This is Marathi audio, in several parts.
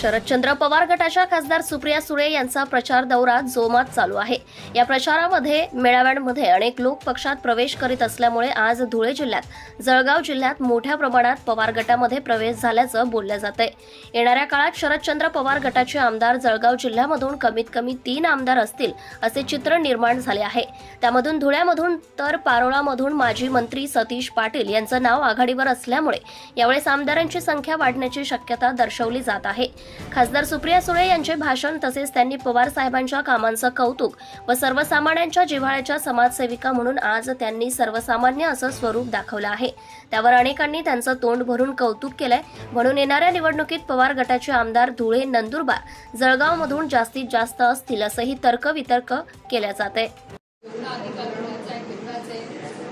शरदचंद्र पवार गटाच्या खासदार सुप्रिया सुळे यांचा प्रचार दौरा जोमात चालू आहे. या प्रचारामध्ये मेळाव्यांमध्ये अनेक लोक पक्षात प्रवेश करीत असल्यामुळे आज धुळे जिल्ह्यात जळगाव जिल्ह्यात मोठ्या प्रमाणात पवार गटामध्ये प्रवेश झाल्याचं बोललं जात आहे येणाऱ्या काळात शरदचंद्र पवार गटाचे आमदार जळगाव जिल्ह्यामधून कमीत कमी तीन आमदार असतील असे चित्र निर्माण झाले आहे. त्यामधून धुळ्यामधून तर पारोळामधून माजी मंत्री सतीश पाटील यांचं नाव आघाडीवर असल्यामुळे यावेळेस आमदारांची संख्या वाढण्याची शक्यता दर्शवली जात आहे. खासदार सुप्रिया सुळे यांचे भाषण तसेच त्यांनी पवार साहेबांच्या कामांचं कौतुक व सर्वसामान्यांच्या जिव्हाळ्याच्या समाजसेविका म्हणून आज त्यांनी सर्वसामान्य असं स्वरूप दाखवलं आहे. त्यावर अनेकांनी त्यांचं तोंड भरून कौतुक केलंय. म्हणून येणाऱ्या निवडणुकीत पवार गटाचे आमदार धुळे नंदुरबार जळगावमधून जास्तीत जास्त असतील असंही तर्कवितर्क केल्या जात आहे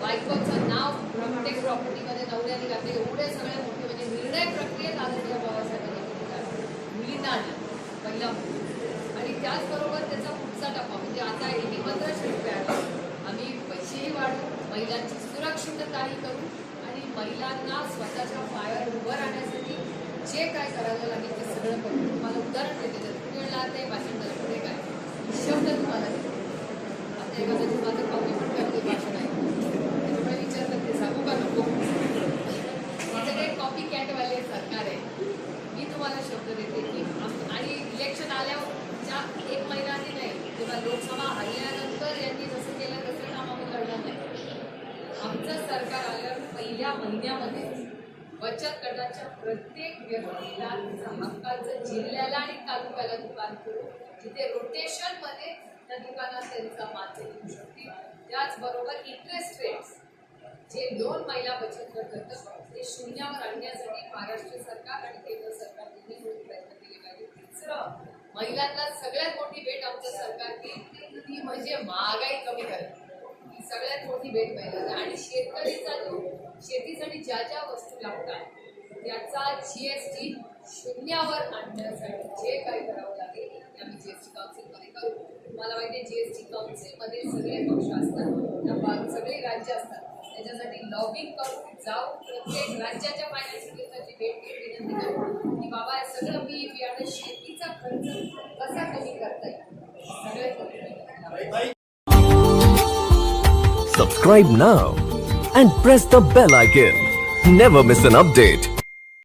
बायकोचं नाव प्रॉपर्टीमध्ये नवऱ्याने घातले एवढे सगळे मोठे पहिला आणि त्याचबरोबर त्याचा पुढचा टप्पा म्हणजे आता एकी पंधरा रुपये आहे आम्ही पैसेही वाढवू महिलांची सुरक्षितताही करू आणि महिलांना स्वतःच्या पायावर उभं राहण्यासाठी जे काय करायला लागेल ते सगळं करू. तुम्हाला उदाहरण देते तर तुम्ही ते भाषण झालं पुढे काय? शब्द तुम्हाला आता आता तुम्हाला तर कॉपी पण करते भाषण आहे. त्याच्यामुळे विचारतात ते सांगू का नको? माझ्याकडे कॉपी कॅटवाले सरकार आहे. मी तुम्हाला शब्द देते की इलेक्शन आल्यावर ज्या एक महिना नाही किंवा लोकसभा हरल्यानंतर यांनी जसं केलं तसं काम आम्ही करणार नाही. आमचं सरकार आल्यावर पहिल्या महिन्यामध्ये बचत गटाच्या प्रत्येक व्यक्तीला तिचं हक्काचं जिल्ह्याला आणि तालुक्याला दुकान करू जिथे रोटेशनमध्ये त्या दुकानात त्यांचा माल देऊ शकतील. त्याचबरोबर इंटरेस्ट रेट्स जे दोन महिला बचत गट करतात ते शून्यावर आणण्यासाठी महाराष्ट्र सरकार आणि केंद्र सरकार दोन्ही प्रयत्न महिलांना सगळ्यात मोठी भेट आमचं सरकारची ती म्हणजे महागाई कमी करणे. ही सगळ्यात मोठी भेट महिलांना. आणि शेतकरीचा जो शेतीसाठी ज्या ज्या वस्तू लागतात त्याचा जीएसटी शून्यावर आणण्यासाठी जे काही करावं लागेल ते आम्ही जीएसटी काउन्सिलमध्ये करू. तुम्हाला माहिती आहे जीएसटी काउन्सिलमध्ये सगळे पक्ष असतात. त्या सगळे राज्य असतात. त्याच्यासाठी लॉबिंग करून जाऊन प्रत्येक राज्याच्या फायनान्स मिनिस्टरची भेट घेऊन विनंती करू की बाबा हे सगळं बी बियाणं शेतीचा खर्च कसा कमी करता येईल सगळे Subscribe now and press the bell icon. Never miss an update.